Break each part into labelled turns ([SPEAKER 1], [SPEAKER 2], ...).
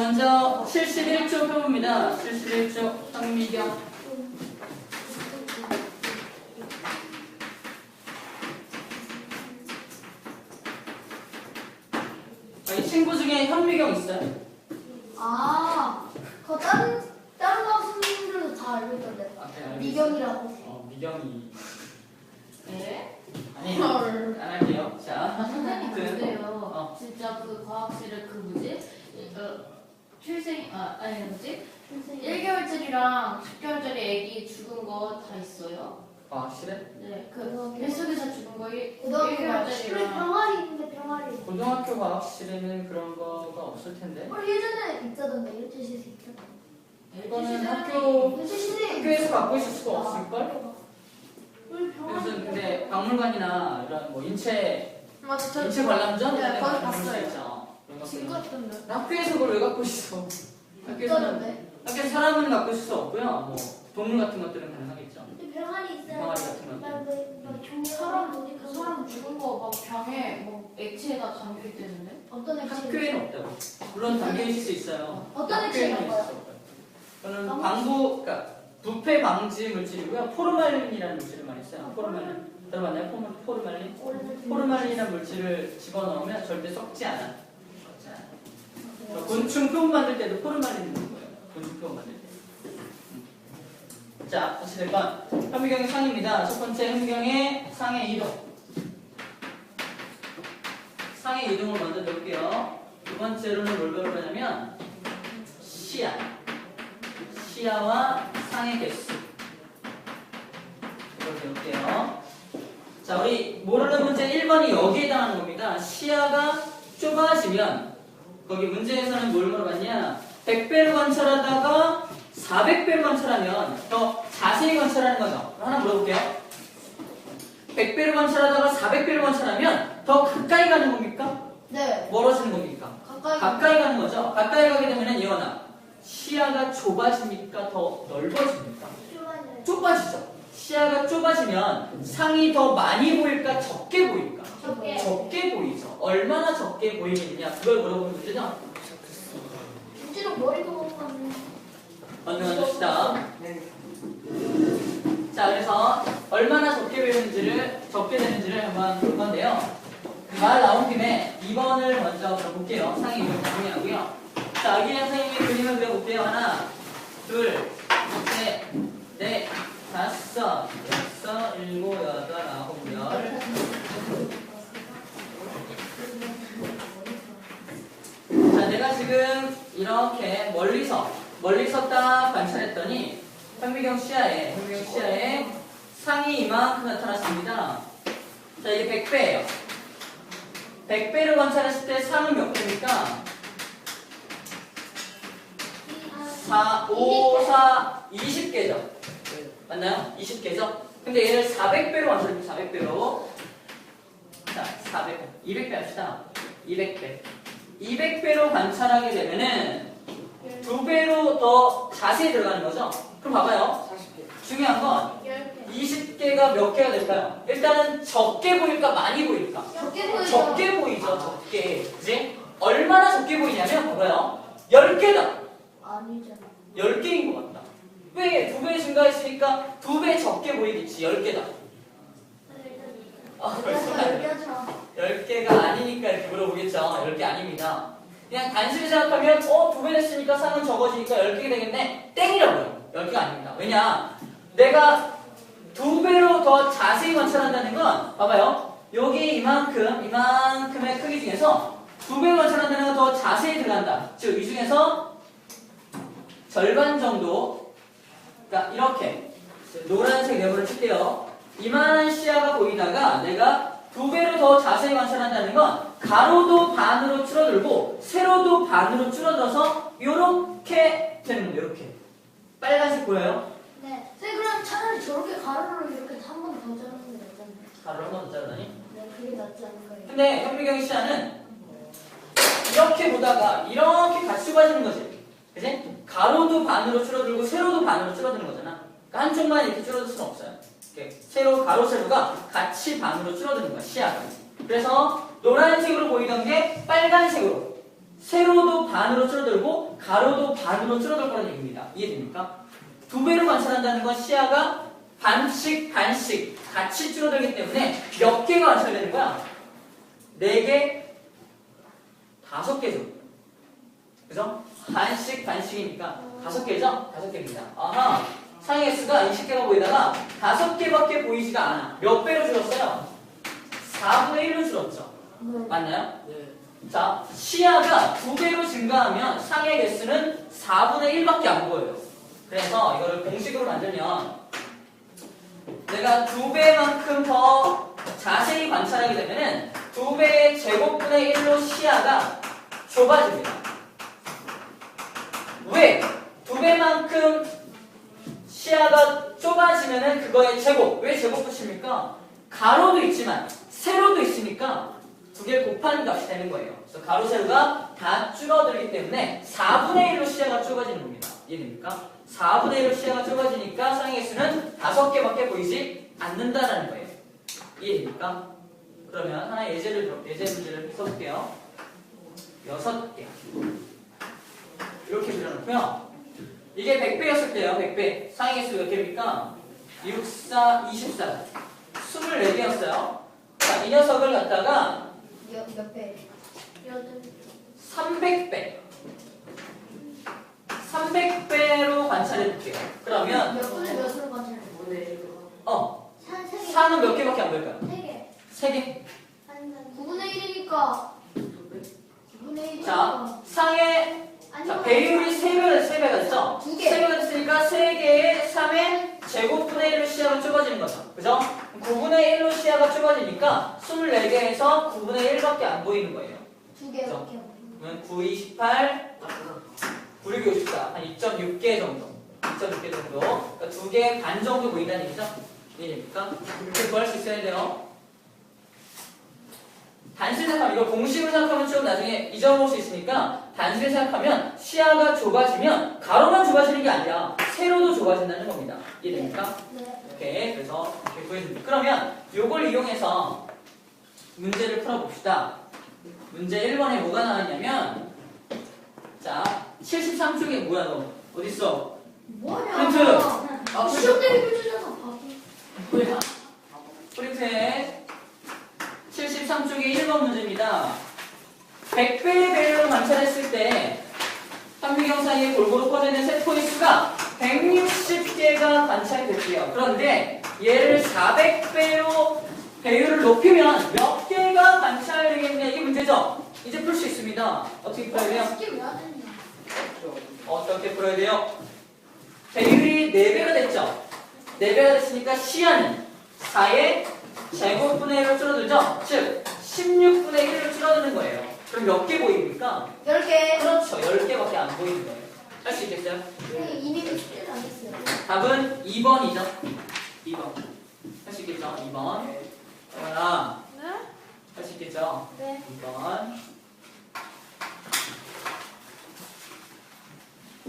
[SPEAKER 1] 먼저 71조 표입니다. 71조 황미경. 여기 친구 중에 현미경 있어요?
[SPEAKER 2] 아, 그거 다른 다른 선생님들도 다 알고 있던데.
[SPEAKER 1] 아, 네, 알겠습니다.
[SPEAKER 2] 미경이라고.
[SPEAKER 1] 어, 미경이.
[SPEAKER 3] 네?
[SPEAKER 1] 아니, 안 할게요. 자,
[SPEAKER 3] 선생님
[SPEAKER 1] 그,
[SPEAKER 3] 근데요
[SPEAKER 1] 어.
[SPEAKER 3] 진짜 그 과학실에 그 뭐지? 어, 출생 아 아니 뭐지? 1개월짜리랑 10개월짜리 애기 죽은 거 다 있어요?
[SPEAKER 1] 아, 실해?
[SPEAKER 3] 네, 그 뱃속에서 죽은 거 1,
[SPEAKER 2] 고등학교 가 실내
[SPEAKER 3] 1개월짜리랑
[SPEAKER 2] 병아리 있는데 병아리.
[SPEAKER 1] 고등학교 과학실에는 그런 거가 없을 텐데.
[SPEAKER 2] 우리 예전에 있다던데 일주일씩 있다던데.
[SPEAKER 1] 이거는 학교. 학교에서 갖고 있을 수가 없을 걸?
[SPEAKER 2] 우리 병아리.
[SPEAKER 1] 무슨 근데 박물관이나 이런 뭐 인체
[SPEAKER 3] 맞아 저
[SPEAKER 1] 인체 관람전
[SPEAKER 3] 네,
[SPEAKER 1] 이런 거
[SPEAKER 3] 봤어요.
[SPEAKER 1] 그 학교에서 그걸 왜 갖고 있어? 학교에서는. 학교에서 사람은 갖고 있을 수 없고요. 뭐 동물 같은 것들은 가능하겠죠.
[SPEAKER 2] 근데 병아리 있어요.
[SPEAKER 1] 병아리 같은 거.
[SPEAKER 2] 막 종이
[SPEAKER 3] 사람
[SPEAKER 2] 보니까
[SPEAKER 3] 그 사람 죽은 거막 병에 뭐 액체에다 담겨 있대는데
[SPEAKER 2] 어떤 액체?
[SPEAKER 1] 학교에는 없다고. 물론 담겨 있을 수 있어요.
[SPEAKER 2] 어떤
[SPEAKER 1] 학교에는
[SPEAKER 2] 액체인
[SPEAKER 1] 있을? 수 없어요. 저는 방부, 그러니까 부패 방지 물질이고요. 포르말린이라는 물질을 많이 써요. 포르말린. 들어봤나요? 포르- 포르말린? 포르말린이라는 물질을 집어넣으면 절대 썩지 않아. 저 곤충 표본 만들 때도 포르말린 넣는 거예요. 곤충 표본 만들 때. 음. 자, 어찌됐건 현미경의 상입니다. 첫 번째 현미경의 상의 이동. 상의 이동을 먼저 배울게요. 두 번째로는 뭘 배울 거냐면 시야. 시야와 상의 개수. 이걸 배울게요. 자, 우리 모르는 문제 1번이 여기에 해당하는 겁니다. 시야가 좁아지면 거기 문제에서는 뭘 물어봤냐? 100배로 관찰하다가 400배로 관찰하면 더 자세히 관찰하는 거죠. 하나 물어볼게요. 100배로 관찰하다가 400배로 관찰하면 더 가까이 가는 겁니까?
[SPEAKER 2] 네.
[SPEAKER 1] 멀어지는 겁니까?
[SPEAKER 2] 가까이.
[SPEAKER 1] 가까이 가는 거죠. 가까이 가게 되면 예원아 시야가 좁아집니까? 더 넓어집니까? 좁아지죠. 시야가 좁아지면 상이 더 많이 보일까? 적게 보일까?
[SPEAKER 2] 적게.
[SPEAKER 1] 적게 보이죠. 얼마나 적게 보이겠냐? 그걸 물어보는 문제죠.
[SPEAKER 2] 김치는 머리도 못 봤네.
[SPEAKER 1] 언명합시다. 자, 그래서 얼마나 적게 보이는지를 적게 되는지를 한번 볼 건데요. 말 나온 김에 2번을 먼저 볼게요. 상이 이걸 정리하고요. 자, 여기 선생님이 그림을 그려볼게요. 하나, 둘, 셋, 넷, 다섯, 여섯, 일곱, 여덟, 아홉, 열. 자, 내가 지금 이렇게 멀리서 멀리서 딱 관찰했더니 현미경 시야에 현미경 시야에 상이 이만큼 나타났습니다. 자, 이게 100배예요. 100배를 관찰했을 때 상은 몇 배입니까? 4, 5, 4, 20개죠. 맞나요? 20개죠? 근데 얘를 400배로 관찰해요. 400배로. 자, 400, 200배 합시다. 200배. 200배로 관찰하게 되면은 두 배로 더 자세히 들어가는 거죠. 그럼 봐봐요. 중요한 건
[SPEAKER 2] 10개.
[SPEAKER 1] 20개가 몇 개가 될까요? 일단은 적게 보일까 많이 보일까?
[SPEAKER 2] 적게 보이죠?
[SPEAKER 1] 적게 보이죠. 적게. 그지? 얼마나 적게 보이냐면 봐봐요. 10개다.
[SPEAKER 2] 아니잖아.
[SPEAKER 1] 10개인 것 같 다. 왜? 두배 증가했으니까 두배 적게 보이겠지. 10개다. 아, 벌써 다
[SPEAKER 2] 얘기하죠.
[SPEAKER 1] 10개가 아니니까 이렇게 물어보겠죠. 10개 아닙니다. 그냥 단순히 생각하면 어, 두배 됐으니까 상은 적어지니까 10개가 되겠네. 땡이라고요. 10개가 아닙니다. 왜냐? 내가 두 배로 더 자세히 관찰한다는 건 봐봐요. 여기 이만큼, 이만큼의 크기 중에서 두 배로 관찰한다는 건 더 자세히 들어간다. 즉, 이 중에서 절반 정도, 그러니까 이렇게 노란색 네모를 칠게요. 이만한 시야가 보이다가 내가 두 배로 더 자세히 관찰한다는 건 가로도 반으로 줄어들고 세로도 반으로 줄어들어서 이렇게 되는 거예요. 이렇게 빨간색 보여요?
[SPEAKER 2] 네. 선생님 그럼 차라리 저렇게 가로로 이렇게 한 번 더 자르는 게 낫잖아요.
[SPEAKER 1] 가로 한번 더 자르다니?
[SPEAKER 2] 네, 그게 낫지 않을까요?
[SPEAKER 1] 근데 현미경 시야는 이렇게 보다가 이렇게 같이 빠지는 거지. 그지? 가로도 반으로 줄어들고 세로도 반으로 줄어드는 거잖아. 그러니까 한쪽만 이렇게 줄어들 수는 없어요. 이렇게 세로, 가로, 세로가 같이 반으로 줄어드는 거야, 시야가. 그래서 노란색으로 보이던 게 빨간색으로 세로도 반으로 줄어들고 가로도 반으로 줄어들 거라는 얘기입니다. 이해됩니까? 두 배로 관찰한다는 건 시야가 반씩 반씩 같이 줄어들기 때문에 몇 개가 관찰되는 거야? 네 개, 다섯 개죠. 그죠? 반씩 반씩이니까 다섯 개죠? 다섯 개입니다. 아하, 상의 수가 20개가 보이다가 다섯 개밖에 보이지가 않아. 몇 배로 줄었어요? 4분의 1로 줄었죠.
[SPEAKER 2] 네.
[SPEAKER 1] 맞나요?
[SPEAKER 4] 네.
[SPEAKER 1] 자, 시야가 두 배로 증가하면 상의 개수는 4분의 1밖에 안 보여요. 그래서 이거를 공식으로 만들면 내가 두 배만큼 더 자세히 관찰하게 되면 은 두 배의 제곱분의 1로 시야가 좁아집니다. 왜? 두 배만큼 시야가 좁아지면은 그거의 제곱. 왜 제곱 붙입니까? 가로도 있지만 세로도 있으니까 두 개 곱하는 값이 되는 거예요. 그래서 가로 세로가 다 줄어들기 때문에 4분의 1로 시야가 좁아지는 겁니다. 이해됩니까? 4분의 1로 시야가 좁아지니까 쌍의 수는 다섯 개밖에 보이지 않는다라는 거예요. 이해됩니까? 그러면 하나 예제를 예제 문제를 써볼게요. 여섯 개 이렇게 그려놓고요. 이게 100배였을 때요. 100배 상의 수몇 개입니까? 6, 4, 24 24개였어요. 자, 이 녀석을 갖다가
[SPEAKER 2] 몇, 몇 배? 여덟.
[SPEAKER 1] 300배. 300배로 관찰해 볼게요. 그러면
[SPEAKER 2] 몇 분의 몇으로 관찰해?
[SPEAKER 1] 어,
[SPEAKER 2] 한세 개.
[SPEAKER 1] 4는 몇 개밖에 안
[SPEAKER 2] 개.
[SPEAKER 1] 3개.
[SPEAKER 2] 한 9분의 1이니까 9분의 1이니까
[SPEAKER 1] 자, 상의 자, 배율이 3배가 3배가 됐죠?
[SPEAKER 2] 두 개.
[SPEAKER 1] 3배가 됐으니까 3개의 3의 제곱분의 1로 시야가 좁아지는 거죠. 그죠? 9분의 1로 시야가 좁아지니까 24개에서 9분의 1밖에 안 보이는 거예요.
[SPEAKER 2] 두 개밖에
[SPEAKER 1] 그러면 9, 28, 9, 6, 54. 한 2.6개 정도. 2.6개 정도. 그러니까 두 개 반 정도 보인다는 얘기죠? 이해됩니까? 이렇게 구할 수 있어야 돼요. 단순히 생각하면, 이거 공식으로 생각하면 좀 나중에 잊어먹을 수 있으니까, 단순히 생각하면, 시야가 좁아지면, 가로만 좁아지는 게 아니라, 세로도 좁아진다는 겁니다. 이해됩니까?
[SPEAKER 2] 네.
[SPEAKER 1] 이렇게, 그래서, 이렇게 구해줍니다. 그러면, 요걸 이용해서, 문제를 풀어봅시다. 문제 1번에 뭐가 나왔냐면, 자, 73쪽에 뭐야, 너? 어딨어?
[SPEAKER 2] 뭐냐?
[SPEAKER 1] 힌트.
[SPEAKER 2] 아, 시험 대비 주잖아. 바보.
[SPEAKER 1] 뭐야? 프린트에 73쪽의 1번 문제입니다. 100배의 배를 관찰했을 때 현미경 사이에 골고루 퍼져 있는 세포의 수가 160개가 관찰됐고요. 그런데 얘를 400배로 배율을 높이면 몇 개가 관찰되겠냐 이게 문제죠. 이제 풀 수 있습니다. 어떻게 풀어야 돼요? 어떻게 풀어야 돼요? 배율이 4배가 됐죠? 4배가 됐으니까 시야는 4의 제곱분의 1로 줄어들죠? 즉 16분의 1로 줄어드는 거예요. 그럼 몇 개 보입니까?
[SPEAKER 2] 10개.
[SPEAKER 1] 그렇죠. 10개밖에 안 보이는 거예요. 할 수 있겠어요?
[SPEAKER 2] 이미 숙제를 안 했어요.
[SPEAKER 1] 답은 2번이죠. 2번. 할 수 있겠죠? 2번. 자,
[SPEAKER 2] 네?
[SPEAKER 1] 할 수 있겠죠?
[SPEAKER 2] 네.
[SPEAKER 1] 2번.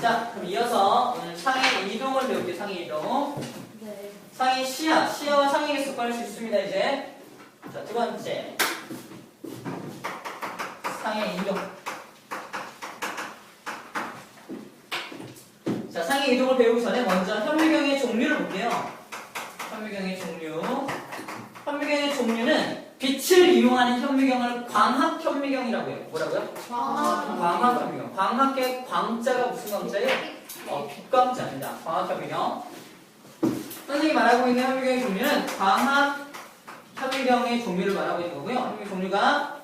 [SPEAKER 1] 자, 그럼 이어서 오늘 상의 이동을 배울게요. 상의 이동.
[SPEAKER 2] 네.
[SPEAKER 1] 상의 시야, 시야와 상의 개수 구할 수 있습니다. 이제 자, 두 번째 상의 이동. 자, 상의 이동을 배우기 전에 먼저 현미경의 종류를 볼게요. 현미경의 종류. 현미경의 종류는 빛을 이용하는 현미경을 광학 현미경이라고 해요. 뭐라고요?
[SPEAKER 2] 아.
[SPEAKER 1] 광학 현미경. 광학의 광자가 무슨 광자예요? 어, 빛광자입니다. 광학 현미경. 선생님이 말하고 있는 현미경의 종류는 광학 현미경의 종류를 말하고 있는 거고요. 현미경 종류가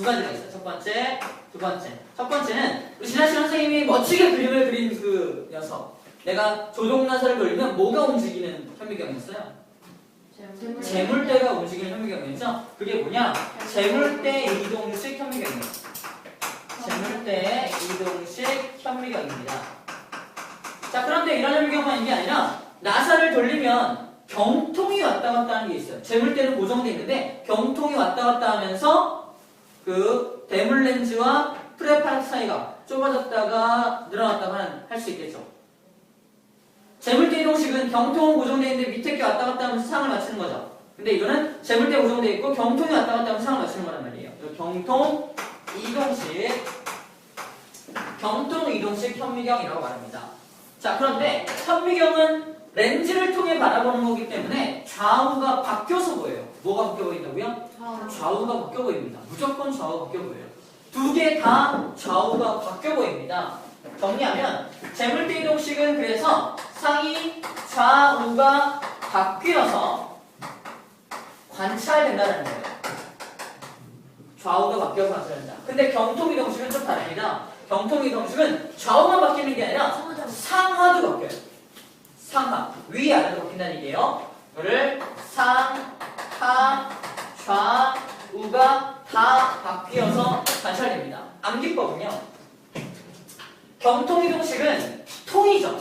[SPEAKER 1] 두 가지가 있어요. 첫 번째, 두 번째. 첫 번째는 우리 지난 시간 선생님이 멋지게 그림을 그린 그 녀석. 내가 조종나사를 돌리면 뭐가 움직이는 현미경이었어요? 재물대가 움직이는 현미경이었죠? 그게 뭐냐? 재물대 이동식 현미경이에요. 재물대 이동식 현미경입니다. 자, 그런데 이런 현미경만 있는 게 아니라 나사를 돌리면 경통이 왔다 갔다 하는 게 있어요. 재물대는 고정돼 있는데 경통이 왔다 갔다 하면서 그 대물 렌즈와 프레파르트 사이가 좁아졌다가 늘어났다가 할 수 있겠죠. 재물대 이동식은 경통은 고정돼 있는데 밑에 게 왔다 갔다 하면서 상을 맞추는 거죠. 근데 이거는 재물대 고정돼 있고 경통이 왔다 갔다 하면서 상을 맞추는 거란 말이에요. 경통 이동식 경동 이동식 현미경이라고 말합니다. 자, 그런데 현미경은 렌즈를 통해 바라보는 거기 때문에 좌우가 바뀌어서 보여요. 뭐가 바뀌어 보인다고요? 좌우가 바뀌어 보입니다. 무조건 좌우가 바뀌어 보여요. 두 개 다 좌우가 바뀌어 보입니다. 정리하면 재물대 이동식은 그래서 상이 좌우가 바뀌어서 관찰된다는 거예요. 좌우가 바뀌어서 관찰된다. 근데 경통 이동식은 좀 다릅니다. 경통 이동식은 좌우만 바뀌는 게 아니라 상하도 바뀌어요. 상하 위아래로 바뀐다는 얘기예요. 이거를 상, 하, 좌, 우가 다 바뀌어서 관찰됩니다. 암기법은요. 경통이 동식은 통이죠.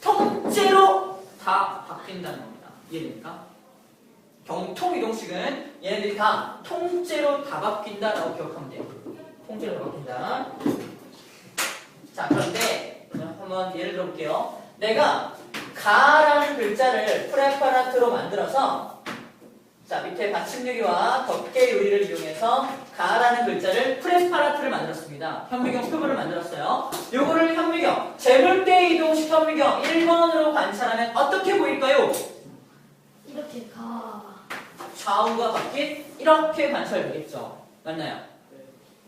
[SPEAKER 1] 통째로 다 바뀐다는 겁니다. 이해됩니까? 경통이동식은 얘네들이 다 통째로 다 바뀐다라고 기억하면 돼요. 통째로 다 바뀐다. 자, 그런데 한번 예를 들어볼게요. 내가 가라는 글자를 프레파라트로 만들어서 자 밑에 받침유리와 덮개 유리를 이용해서 가라는 글자를 프레파라트를 만들었습니다. 현미경 표본을 만들었어요. 요거를 현미경 재물대 이동식 현미경 1번으로 관찰하면 어떻게 보일까요?
[SPEAKER 2] 이렇게 가.
[SPEAKER 1] 좌우가 바뀐 이렇게 관찰되겠죠. 맞나요?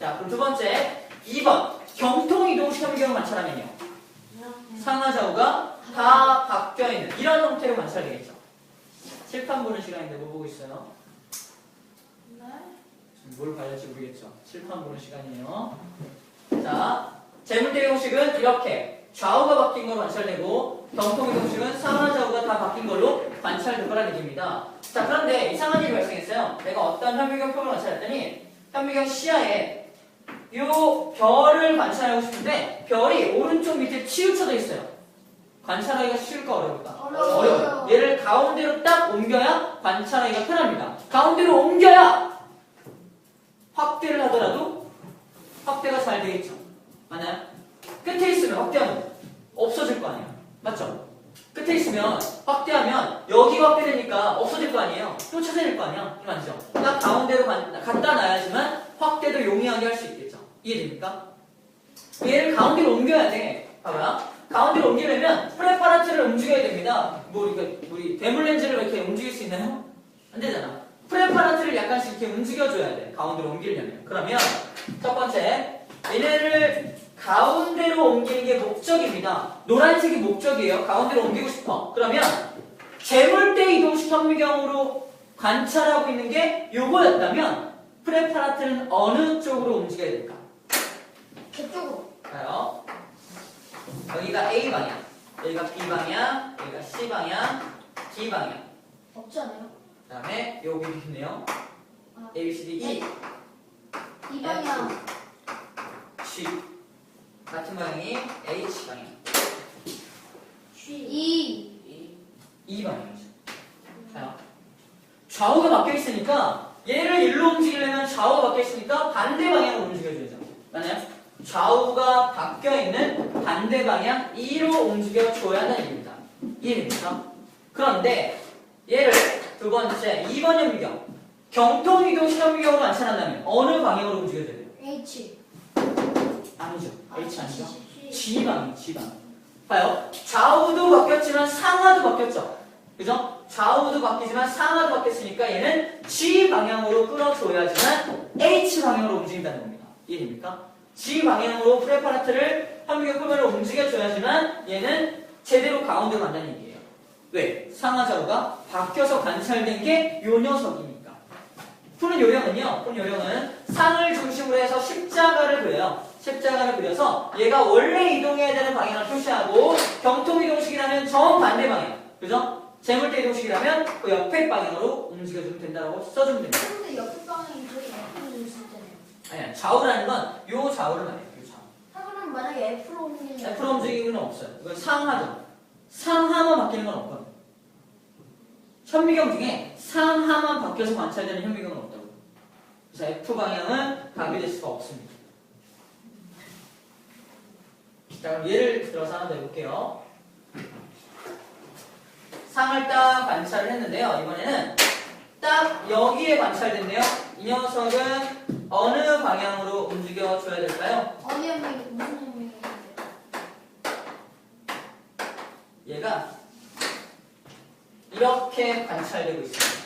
[SPEAKER 1] 자 그럼 두 번째 2번 경통 이동식 현미경을 관찰하면요. 상하 좌우가 다 바뀌어 있는 이런 형태로 관찰되겠죠. 칠판 보는 시간인데 뭐 보고 있어요? 뭘 봐야 할지 모르겠죠. 칠판 보는 시간이에요. 자, 재물대 형식은 이렇게 좌우가 바뀐 걸로 관찰되고 경통 형식은 상하 좌우가 다 바뀐 걸로 관찰될 거라는 얘기입니다. 자, 그런데 이상한 일이 발생했어요. 내가 어떤 현미경 표를 관찰했더니 현미경 시야에 요 별을 관찰하고 싶은데 별이 오른쪽 밑에 치우쳐져 있어요. 관찰하기가 쉬울까 어려울까?
[SPEAKER 2] 어려워요.
[SPEAKER 1] 어려워요. 얘를 가운데로 딱 옮겨야 관찰하기가 편합니다. 가운데로 옮겨야 확대를 하더라도 확대가 잘 되겠죠. 맞나요? 끝에 있으면 확대하면 없어질 거 아니에요. 맞죠? 끝에 있으면 확대하면 여기가 확대되니까 없어질 거 아니에요. 또 찾아낼 거 아니야. 이 말이죠. 딱 가운데로 만- 갖다 놔야지만 확대도 용이하게 할 수 있겠죠. 이해됩니까? 얘를 가운데로 옮겨야 돼. 봐봐요. 가운데로 옮기려면 프레파라트를 움직여야 됩니다. 뭐 우리 우리 대물 렌즈를 이렇게 움직일 수 있나요? 안 되잖아. 프레파라트를 약간씩 이렇게 움직여줘야 돼. 가운데로 옮기려면. 그러면 첫 번째 얘네를 가운데로 옮기는 게 목적입니다. 노란색이 목적이에요. 가운데로 옮기고 싶어. 그러면 재물대 이동식 현미경으로 관찰하고 있는 게 요거였다면 프레파라트는 어느 쪽으로 움직여야 될까?
[SPEAKER 2] 저쪽으로.
[SPEAKER 1] 봐요. 여기가 A 방향, 여기가 B 방향, 여기가 C 방향, D 방향.
[SPEAKER 2] 없지 않아요?
[SPEAKER 1] 그다음에 여기 있네요.
[SPEAKER 2] 아.
[SPEAKER 1] A, B, C, D, E,
[SPEAKER 2] 이 방향.
[SPEAKER 1] G. 같은 방향이 H 방향,
[SPEAKER 2] 이.
[SPEAKER 1] E, E 방향이죠. 자요. 좌우가 바뀌어 있으니까 얘를 일로 움직이려면 좌우가 바뀌어 있으니까 반대 방향으로 움직여줘야죠. 맞나요? 좌우가 바뀌어 있는 반대 방향 2로 움직여 줘야 한다는 얘기입니다. 이해됩니까? 그런데 얘를 두 번째 2번 현미경 경통 이동 시험경으로 관찰한다면 어느 방향으로 움직여줘야 돼요?
[SPEAKER 2] H.
[SPEAKER 1] 아니죠. H 아니죠?
[SPEAKER 2] G.
[SPEAKER 1] G 방향, G 방향. 봐요. 좌우도 바뀌었지만 상하도 바뀌었죠. 그죠? 좌우도 바뀌지만 상하도 바뀌었으니까 얘는 G 방향으로 끌어줘야지만 H 방향으로 움직인다는 겁니다. 이해됩니까? G 방향으로 프레파라트를 현미경 표면을 움직여줘야지만 얘는 제대로 가운데로 간다는 얘기예요. 왜? 상하 좌우가 바뀌어서 관찰된 게 요 녀석이니까. 푸는 요령은요. 푸는 요령은 상을 중심으로 해서 십자가를 그려요. 십자가를 그려서 얘가 원래 이동해야 되는 방향을 표시하고 경통 이동식이라면 정반대 방향. 그죠? 재물대 이동식이라면 그 옆에 방향으로 움직여주면 된다고 써주면 됩니다.
[SPEAKER 2] 근데 옆에 방향이 저희 F로 있을 때네요.
[SPEAKER 1] 아니야. 좌우라는 건 요 좌우를 말해요. 요 좌우.
[SPEAKER 2] 하고는 만약에 F로 옮기면.
[SPEAKER 1] F로 움직이는 없어요. 이건 상하죠. 상하만 바뀌는 건 없거든요. 현미경 중에 상하만 바뀌어서 관찰되는 현미경은 없다고요. 그래서 F 방향은 가비될 수가 없습니다. 자, 그럼 예를 들어서 하나 더 해볼게요. 상을 딱 관찰을 했는데요. 이번에는 딱 여기에 관찰됐네요. 이 녀석은 어느 방향으로 움직여 줘야 될까요?
[SPEAKER 2] 어느 형이 무슨 형이
[SPEAKER 1] 얘가 이렇게 관찰되고 있습니다.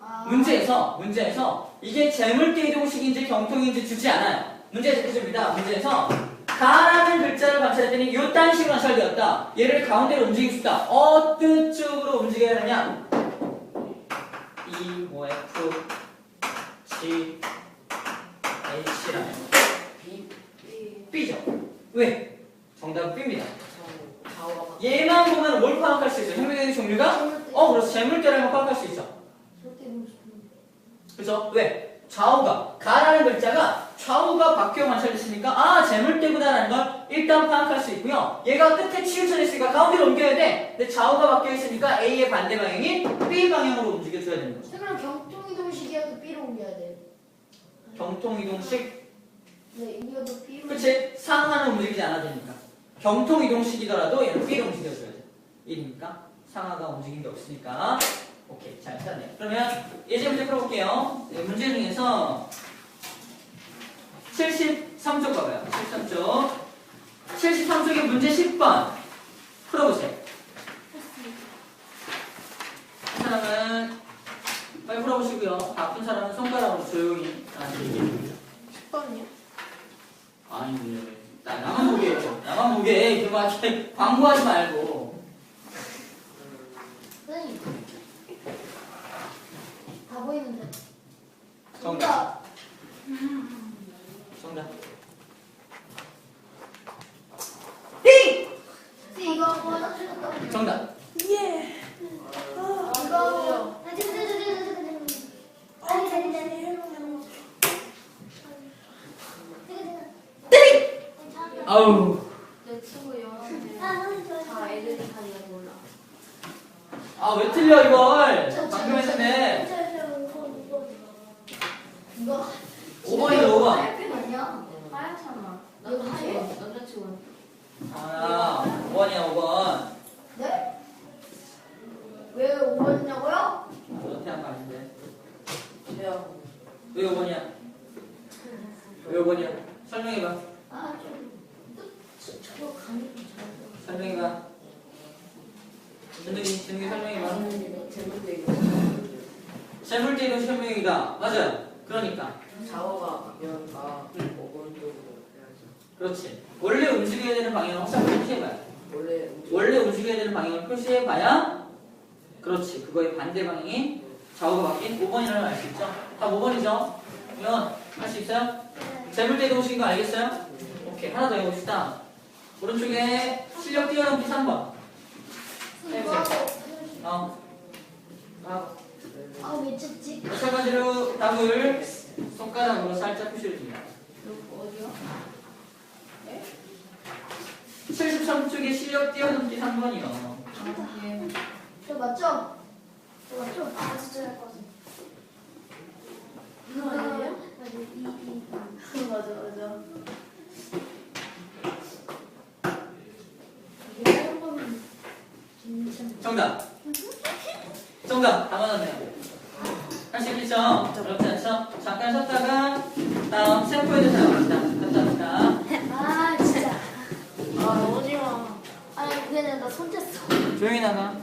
[SPEAKER 2] 아,
[SPEAKER 1] 문제에서 문제에서 이게 재물대 이동식인지 경통인지 주지 않아요. 문제에서 해줍니다. 문제에서 가라는 글자를 관찰했더니 요딴 식으로 관찰되었다. 얘를 가운데로 움직이고 싶다. 어떤 쪽으로 움직여야 하냐? E, O, F, G, H라면 B죠. 왜? 정답은 B입니다. 얘만 보면 뭘 파악할 수 있어요? 혁명의 종류가? 어. 재물대라는 걸 파악할 수 있어. 그죠? 왜? 좌우가 가라는 글자가 좌우가 바뀌어 관찰됐으니까 아 재물대구나라는 걸 일단 파악할 수 있고요. 얘가 끝에 치우쳐 있으니까 가운데로 옮겨야 돼. 근데 좌우가 바뀌어 있으니까 A의 반대 방향인 B 방향으로 움직여줘야 되는 거죠.
[SPEAKER 2] 그럼 경통이동식이어도 B로 옮겨야 돼.
[SPEAKER 1] 경통이동식,
[SPEAKER 2] 네, B로.
[SPEAKER 1] 그치? 상하는 움직이지 않아도 되니까. 경통이동식이더라도 얘는 B로 움직여줘야 돼. 1이니까 상하가 움직인 게 없으니까. 오케이, 잘 찾네요. 그러면 예제 문제 풀어볼게요. 네, 문제 중에서 73쪽 봐봐요. 73쪽. 73쪽의 문제 10번. 풀어보세요. 한 사람은 빨리 풀어보시고요. 아픈 사람은 손가락으로 조용히 나한테 얘기해줍니다.
[SPEAKER 2] 10번이요?
[SPEAKER 1] 아니, 나, 나만 보게 해줘. 나만 보게 해. 이렇게 광고하지 말고.
[SPEAKER 2] 선생님. 다 보이는데.
[SPEAKER 1] 정답. 정답. 띵!
[SPEAKER 2] 이거 올게요.
[SPEAKER 1] 정답.
[SPEAKER 2] 이거. 아니, 아니, 아니, 해롱,
[SPEAKER 1] 띵! 아우.
[SPEAKER 3] 내 친구 영어인데
[SPEAKER 2] 아,
[SPEAKER 3] 다 애들이 다니가 몰라.
[SPEAKER 1] 아, 왜 틀려, 이걸? 방금 했는데.
[SPEAKER 2] 이거
[SPEAKER 1] 5번이다, 5번.
[SPEAKER 2] 하얀 아니야?
[SPEAKER 3] 하얗잖아. 남자친구? 남자친구.
[SPEAKER 1] 아, 5번이야, 5번.
[SPEAKER 2] 네? 왜 5번이냐고요?
[SPEAKER 1] 너한테 한거 아닌데. 왜 5번이야? 왜 5번이야? 설명해봐.
[SPEAKER 2] 아, 좀. 저- 저거 감이 좀 잘.
[SPEAKER 1] 설명해봐. 준득이, 준득이 설명해봐. 재물대 이동 설명이다. 맞아요. 그러니까.
[SPEAKER 4] 좌우가 바뀌니까 오른쪽으로 해야죠.
[SPEAKER 1] 그렇지. 원래 움직여야 되는 방향을 항상 표시해봐요.
[SPEAKER 4] 원래 움직-
[SPEAKER 1] 원래 움직여야 되는 방향을 표시해봐야 그렇지. 그거의 반대 방향이 좌우가 바뀐 5번이라는 걸 알 수 있죠. 다 5번이죠. 그러면 할수 있어요? 재물대 이동식인 거 알겠어요? 오케이. 하나 더 해봅시다. 오른쪽에 실력 뛰어넘기 3번.
[SPEAKER 2] 이거 하고.
[SPEAKER 1] 어.
[SPEAKER 4] 아,
[SPEAKER 2] 아, 왜 쳤지?
[SPEAKER 1] 마찬가지로 답을 손가락으로 살짝 표시해줍니다.
[SPEAKER 3] 너 어디요?
[SPEAKER 1] 73쪽에 실력 뛰어넘기 3번이요.
[SPEAKER 3] 아, 예.
[SPEAKER 2] 저 맞죠? 저 맞죠? 아, 진짜 할것 같아.
[SPEAKER 3] 이거 아니에요?
[SPEAKER 2] 맞아, 이, 이.
[SPEAKER 3] 맞아 맞아.
[SPEAKER 2] 이게 하얀 거면 괜찮아.
[SPEAKER 1] 정답. 정답. 다 맞았네요. 할수 있겠죠? 어렵지 않죠? 잠깐 쉬었다가 다음 샘플에 사용합니다. 감사합니다.
[SPEAKER 2] 아, 진짜.
[SPEAKER 3] 아 오지 마.
[SPEAKER 2] 아니, 그게 아니라 나 손댔어.
[SPEAKER 1] 조용히 나가.